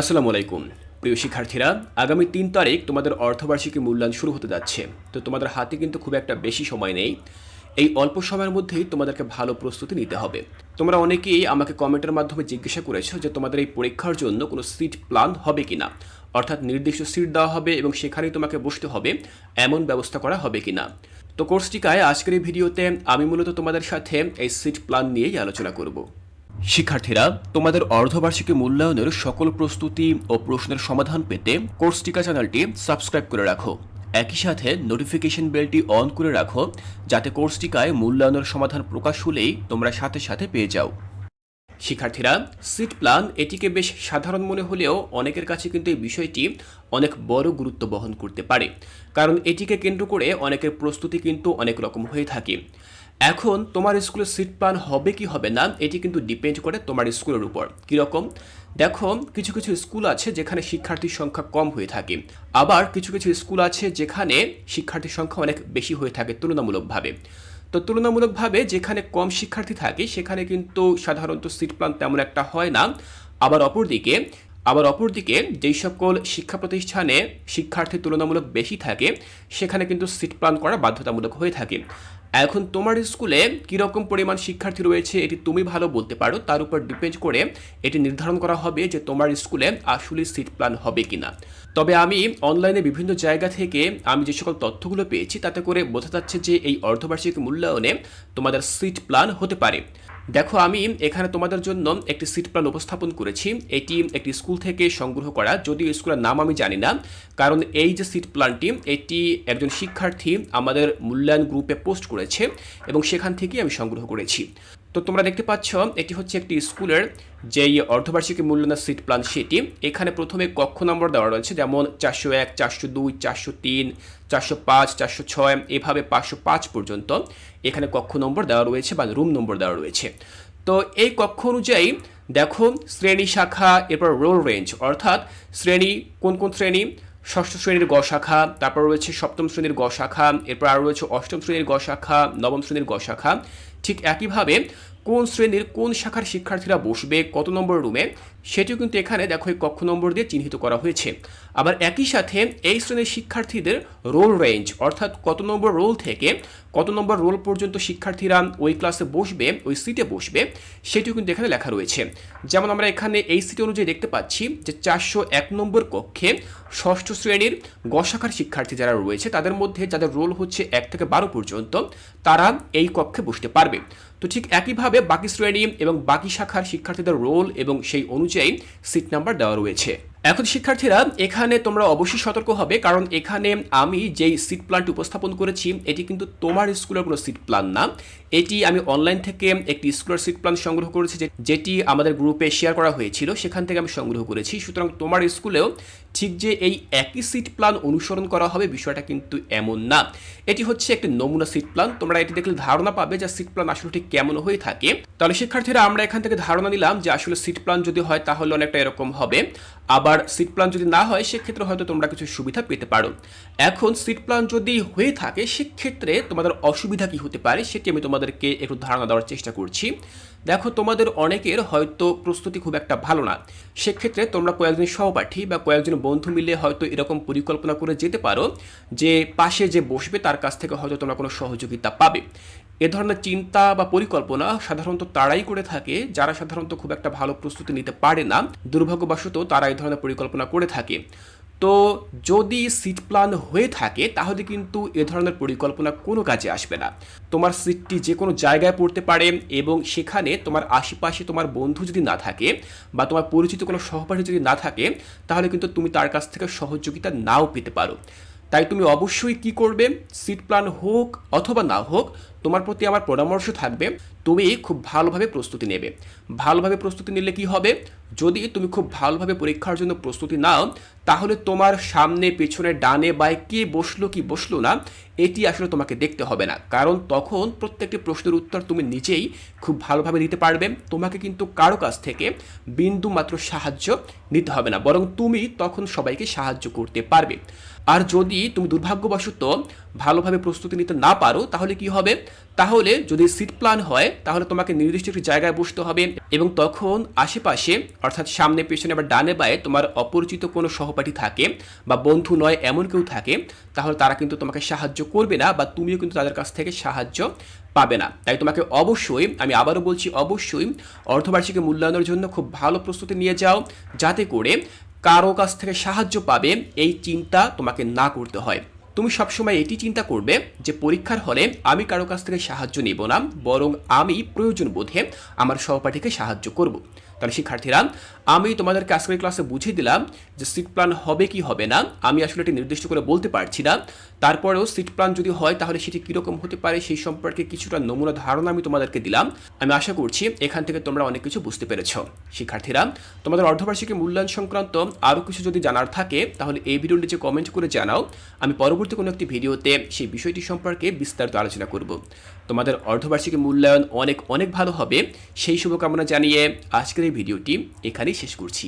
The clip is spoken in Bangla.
আসসালামু আলাইকুম। প্রিয় শিক্ষার্থীরা, আগামী তিন তারিখ তোমাদের অর্ধবার্ষিকী মূল্যায়ন শুরু হতে যাচ্ছে। তো তোমাদের হাতে কিন্তু খুব একটা বেশি সময় নেই। এই অল্প সময়ের মধ্যেই তোমাদেরকে ভালো প্রস্তুতি নিতে হবে। তোমরা অনেকেই আমাকে কমেন্টের মাধ্যমে জিজ্ঞাসা করেছ যে তোমাদের এই পরীক্ষার জন্য কোনো সিট প্ল্যান হবে কিনা। অর্থাৎ নির্দিষ্ট সিট দেওয়া হবে এবং সেখানেই তোমাকে বসতে হবে, এমন ব্যবস্থা করা হবে কিনা। তো কোর্স টিকায় আজকের এই ভিডিওতে আমি মূলত তোমাদের সাথে এই সিট প্ল্যান নিয়েই আলোচনা করব। শিক্ষার্থীরা, তোমাদের অর্ধবার্ষিকী মূল্যায়নের সকল প্রস্তুতি ও প্রশ্নের সমাধান পেতে কোর্স টিকা চ্যানেলটি সাবস্ক্রাইব করে রাখো। একই সাথে নোটিফিকেশন বেলটি অন করে রাখো, যাতে কোর্স টিকায় মূল্যায়নের সমাধান প্রকাশ হলেই তোমরা সাথে সাথে পেয়ে যাও। শিক্ষার্থীরা সিট প্ল্যান এটিকে বেশ সাধারণ মনে হলেও অনেকের কাছে কিন্তু এই বিষয়টি অনেক বড় গুরুত্ব বহন করতে পারে। কারণ এটিকে কেন্দ্র করে অনেকের প্রস্তুতি কিন্তু অনেক রকম হয়ে থাকে। এখন তোমার স্কুলের সিট প্ল্যান হবে কি হবে না, এটি কিন্তু ডিপেন্ড করে তোমার স্কুলের উপর। কীরকম? দেখো, কিছু কিছু স্কুল আছে যেখানে শিক্ষার্থীর সংখ্যা কম হয়ে থাকে। আবার কিছু কিছু স্কুল আছে যেখানে শিক্ষার্থীর সংখ্যা অনেক বেশি হয়ে থাকে তুলনামূলকভাবে। তো তুলনামূলকভাবে যেখানে কম শিক্ষার্থী থাকে, সেখানে কিন্তু সাধারণত সিট প্ল্যান তেমন একটা হয় না। আবার অপরদিকে আবার অপরদিকে যেই সকল শিক্ষা প্রতিষ্ঠানে শিক্ষার্থী তুলনামূলক বেশি থাকে, সেখানে কিন্তু সিট প্ল্যান করা বাধ্যতামূলক হয়ে থাকে। এখন তোমার স্কুলে কীরকম পরিমাণ শিক্ষার্থী রয়েছে, এটি তুমি ভালো বলতে পারো, তার উপর ডিপেন্ড করে এটি নির্ধারণ করা হবে যে তোমার স্কুলে আসলে সিট প্ল্যান হবে কিনা। তবে আমি অনলাইনে বিভিন্ন জায়গা থেকে আমি যে সকল তথ্যগুলো পেয়েছি, তাতে করে বোঝা যাচ্ছে যে এই অর্ধবার্ষিক মূল্যায়নে তোমাদের সিট প্ল্যান হতে পারে। দেখো, আমি এখানে তোমাদের জন্য একটি সিট প্ল্যান উপস্থাপন করেছি। এটি একটি স্কুল থেকে সংগ্রহ করা, যদিও স্কুলের নাম আমি জানি না। কারণ এই যে সিট প্ল্যানটি এটি একজন শিক্ষার্থী আমাদের মূল্যায়ন গ্রুপে পোস্ট করেছে এবং সেখান থেকেই আমি সংগ্রহ করেছি। তো তোমরা দেখতে পাচ্ছ, এটি হচ্ছে একটি স্কুলের যেই অর্ধবার্ষিকী মূল্যায়নের সিট প্ল্যান সেটি। এখানে প্রথমে কক্ষ নম্বর দেওয়া রয়েছে, যেমন চারশো এক, চারশো দুই, চারশো তিন, চারশো পাঁচ, চারশো ছয়, এভাবে পাঁচশো পাঁচ পর্যন্ত এখানে কক্ষ নম্বর দেওয়া রয়েছে বা রুম নম্বর দেওয়া রয়েছে। তো এই কক্ষ অনুযায়ী দেখো, শ্রেণি, শাখা, এরপর রোল রেঞ্জ অর্থাৎ শ্রেণি, কোন কোন শ্রেণি? ষষ্ঠ শ্রেণির গ শাখা, তারপর রয়েছে সপ্তম শ্রেণির গ শাখা, এরপর আরও রয়েছে অষ্টম শ্রেণির গ শাখা, নবম শ্রেণির গ শাখা। ঠিক একইভাবে কোন শ্রেণির কোন শাখার শিক্ষার্থীরা বসবে কত নম্বর রুমে সেটিও কিন্তু এখানে দেখো এই কক্ষ নম্বর দিয়ে চিহ্নিত করা হয়েছে। আবার একই সাথে এই শ্রেণির শিক্ষার্থীদের রোল রেঞ্জ অর্থাৎ কত নম্বর রোল থেকে কত নম্বর রোল পর্যন্ত শিক্ষার্থীরা ওই ক্লাসে বসবে, ওই সিটে বসবে, সেটিও কিন্তু এখানে লেখা রয়েছে। যেমন আমরা এখানে এই সিট অনুযায়ী দেখতে পাচ্ছি যে চারশো এক নম্বর কক্ষে ষষ্ঠ শ্রেণির গ শাখার শিক্ষার্থী যারা রয়েছে, তাদের মধ্যে যাদের রোল হচ্ছে এক থেকে বারো পর্যন্ত, তারা এই কক্ষে বসতে পারবে। তো ঠিক একইভাবে বাকি শ্রেণি এবং বাকি শাখার শিক্ষার্থীদের রোল এবং সেই অনুযায়ী সিট নাম্বার দেওয়া রয়েছে। এখন শিক্ষার্থীরা, এখানে তোমরা অবশ্যই সতর্ক হবে, কারণ এখানে আমি যেই সিট প্ল্যানটি উপস্থাপন করেছি, এটি কিন্তু তোমার স্কুলের কোনো সিট প্ল্যান না। এটি আমি অনলাইন থেকে একটি স্কুলের সিট প্ল্যান সংগ্রহ করেছি যেটি আমাদের গ্রুপে শেয়ার করা হয়েছিল, সেখান থেকে আমি সংগ্রহ করেছি। সুতরাং তোমার স্কুলেও ঠিক যে এই একই সিট প্ল্যান অনুসরণ করা হবে, বিষয়টা কিন্তু এমন না। এটি হচ্ছে একটি নমুনা সিট প্ল্যান তোমরা এটি দেখলে ধারণা পাবে যে সিট প্ল্যান আসলে ঠিক কেমন হয়ে থাকে। তাহলে শিক্ষার্থীরা, আমরা এখান থেকে ধারণা নিলাম যে আসলে সিট প্ল্যান যদি হয়, তাহলে অনেকটা এরকম হবে। আবার সিট প্ল্যান যদি না হয়, সেক্ষেত্রে হয়তো তোমরা কিছু সুবিধা পেতে পারো। এখন সিট প্ল্যান যদি হয়ে থাকে, সেক্ষেত্রে তোমাদের অসুবিধা কি হতে পারে, সেটি আমি তোমাদেরকে একটু ধারণা দেওয়ার চেষ্টা করছি। দেখো, তোমাদের অনেকের হয়তো প্রস্তুতি খুব একটা ভালো না। সেক্ষেত্রে তোমরা কয়েকজন সহপাঠী বা কয়েকজন বন্ধু মিলে হয়তো এরকম পরিকল্পনা করে যেতে পারো যে পাশে যে বসবে, তার কাছ থেকে হয়তো তোমরা কোনো সহযোগিতা পাবে। এ ধরনের চিন্তা বা পরিকল্পনা সাধারণত তারাই করে থাকে, যারা সাধারণত খুব একটা ভালো প্রস্তুতি নিতে পারে না। দুর্ভাগ্যবশত তারা এই ধরনের পরিকল্পনা করে থাকে। তো যদি সিট প্ল্যান হয়ে থাকে, তাহলে কিন্তু এ ধরনের পরিকল্পনা কোনো কাজে আসবে না। তোমার সিটটি যে কোনো জায়গায় পড়তে পারে এবং সেখানে তোমার আশেপাশে তোমার বন্ধু যদি না থাকে বা তোমার পরিচিত কোনো সহপাঠী যদি না থাকে, তাহলে কিন্তু তুমি তার কাছ থেকে সহযোগিতা নাও পেতে পারো। তাই তুমি অবশ্যই কি করবে? সিট প্ল্যান হোক অথবা না হোক তোমার প্রতি আমার পরামর্শ থাকবে, তুমি খুব ভালোভাবে প্রস্তুতি নেবে। ভালোভাবে প্রস্তুতি নিলে কি হবে? যদি তুমি খুব ভালোভাবে পরীক্ষার জন্য প্রস্তুতি নাও, তাহলে তোমার সামনে, পেছনে, ডানে, বায়ে কে বসল, কি বসল না, এটি আসলে তোমাকে দেখতে হবে না। কারণ তখন প্রত্যেকটি প্রশ্নের উত্তর তুমি নিজেই খুব ভালোভাবে দিতে পারবে। তোমাকে কিন্তু কারও কাছ থেকে বিন্দু মাত্র সাহায্য নিতে হবে না, বরং তুমি তখন সবাইকে সাহায্য করতে পারবে। আর যদি তুমি দুর্ভাগ্যবশত ভালোভাবে প্রস্তুতি নিতে না পারো, তাহলে কি হবে? তাহলে যদি সিট প্ল্যান হয়, তাহলে তোমাকে নির্দিষ্ট একটি জায়গায় বসতে হবে এবং তখন আশেপাশে, অর্থাৎ সামনে, পেছনে বা ডানে বায়ে তোমার অপরিচিত কোনো সহপাঠী থাকে বা বন্ধু নয়, এমন কেউ থাকে, তাহলে তারা কিন্তু তোমাকে সাহায্য করবে না বা তুমিও কিন্তু তাদের কাছ থেকে সাহায্য পাবে না। তাই তোমাকে অবশ্যই, আমি আবারও বলছি অবশ্যই, অর্ধবার্ষিকী মূল্যায়নের জন্য খুব ভালো প্রস্তুতি নিয়ে যাও, যাতে করে কারও কাছ থেকে সাহায্য পাবে, এই চিন্তা তোমাকে না করতে হয়। তুমি সবসময় এটি চিন্তা করবে যে পরীক্ষার হলে আমি কারও কাছ থেকে সাহায্য নেব না, বরং আমি প্রয়োজন বোধে আমার সহপাঠীকে সাহায্য করব। তাহলে শিক্ষার্থীরা, আমি তোমাদেরকে আজকের ক্লাসে বুঝিয়ে দিলাম যে সিট প্ল্যান হবে কি হবে না। আমি আসলে এটি নির্দিষ্ট করে বলতে পারছি না। তারপরেও সিট প্ল্যান যদি হয়, তাহলে সেটি কীরকম হতে পারে সেই সম্পর্কে কিছুটা নমুনা ধারণা আমি তোমাদেরকে দিলাম। আমি আশা করছি এখান থেকে তোমরা অনেক কিছু বুঝতে পেরেছ। শিক্ষার্থীরা, তোমাদের অর্ধবার্ষিকী মূল্যায়ন সংক্রান্ত আরও কিছু যদি জানার থাকে, তাহলে এই ভিডিওর নিচে কমেন্ট করে জানাও। আমি পরবর্তী কোনো একটি ভিডিওতে সেই বিষয়টি সম্পর্কে বিস্তারিত আলোচনা করব। তোমাদের অর্ধবার্ষিকী মূল্যায়ন অনেক অনেক ভালো হবে। সেই শুভকামনা জানিয়ে আজকের এই ভিডিওটি এখানেই শেষ করছি।